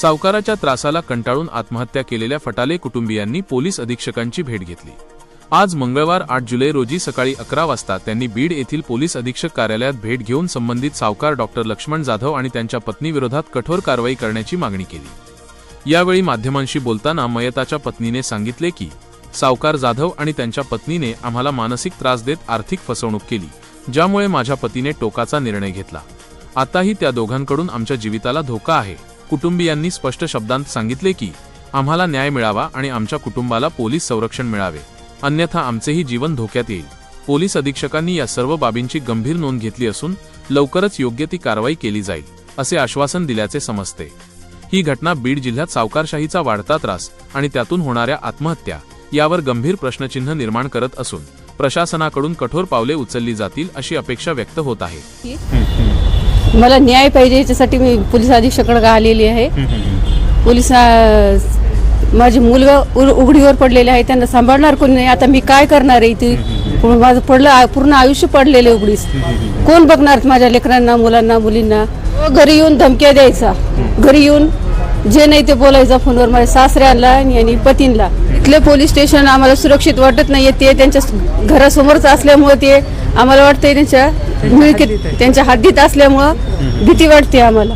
सावकाराच्या त्रासाला कंटाळून आत्महत्या केलेल्या फटाले कुटुंबियांनी पोलीस अधीक्षकांची भेट घेतली. आज मंगळवार आठ जुलै रोजी सकाळी अकरा वाजता त्यांनी बीड येथील पोलीस अधीक्षक कार्यालयात भेट घेऊन संबंधित सावकार डॉक्टर लक्ष्मण जाधव आणि त्यांच्या पत्नीविरोधात कठोर कारवाई करण्याची मागणी केली. यावेळी माध्यमांशी बोलताना मयताच्या पत्नीने सांगितले की सावकार जाधव आणि त्यांच्या पत्नीने आम्हाला मानसिक त्रास देत आर्थिक फसवणूक केली ज्यामुळे माझ्या पतीने टोकाचा निर्णय घेतला. आताही त्या दोघांकडून आमच्या जीविताला धोका आहे. कुटुंबियांनी स्पष्ट शब्दांत सांगितले की आम्हाला न्याय मिळावा आणि आमच्या कुटुंबाला पोलीस संरक्षण मिळावे. अन्यथा आमचेही जीवन धोक्यात येईल. पोलीस अधीक्षकांनी या सर्व बाबींची गंभीर नोंद घेतली असून लवकरच योग्य ती कारवाई केली जाईल असे आश्वासन दिल्याचे समजते. ही घटना बीड जिल्ह्यात सावकारशाहीचा वाढता त्रास आणि त्यातून होणाऱ्या आत्महत्या यावर गंभीर प्रश्नचिन्ह निर्माण करत असून प्रशासनाकडून कठोर पावले उचलली जातील अशी अपेक्षा व्यक्त होत आहे. मला न्याय पाहिजे याच्यासाठी मी पोलीस अधीक्षकडे आलेली आहे. पोलीस माझी मुलगा उ- उघडीवर पडलेले आहे त्यांना सांभाळणार कोणी नाही? आता मी काय करणार आहे पूर्ण माझं पडलं आ- पूर्ण आयुष्य पडलेले उघडीस. कोण बघणार माझ्या लेकरांना मुलांना मुलींना? घरी येऊन धमक्या द्यायचा. घरी येऊन जे नाही ते बोलायचं फोनवर. माझ्या सासऱ्याला आणि पतींना. इथले पोलीस स्टेशन आम्हाला सुरक्षित वाटत नाहीये. ते त्यांच्या घरासमोरच असल्यामुळे ते आम्हाला वाटतंय त्यांच्या त्यांच्या हद्दीत असल्यामुळं भीती वाटते आम्हाला.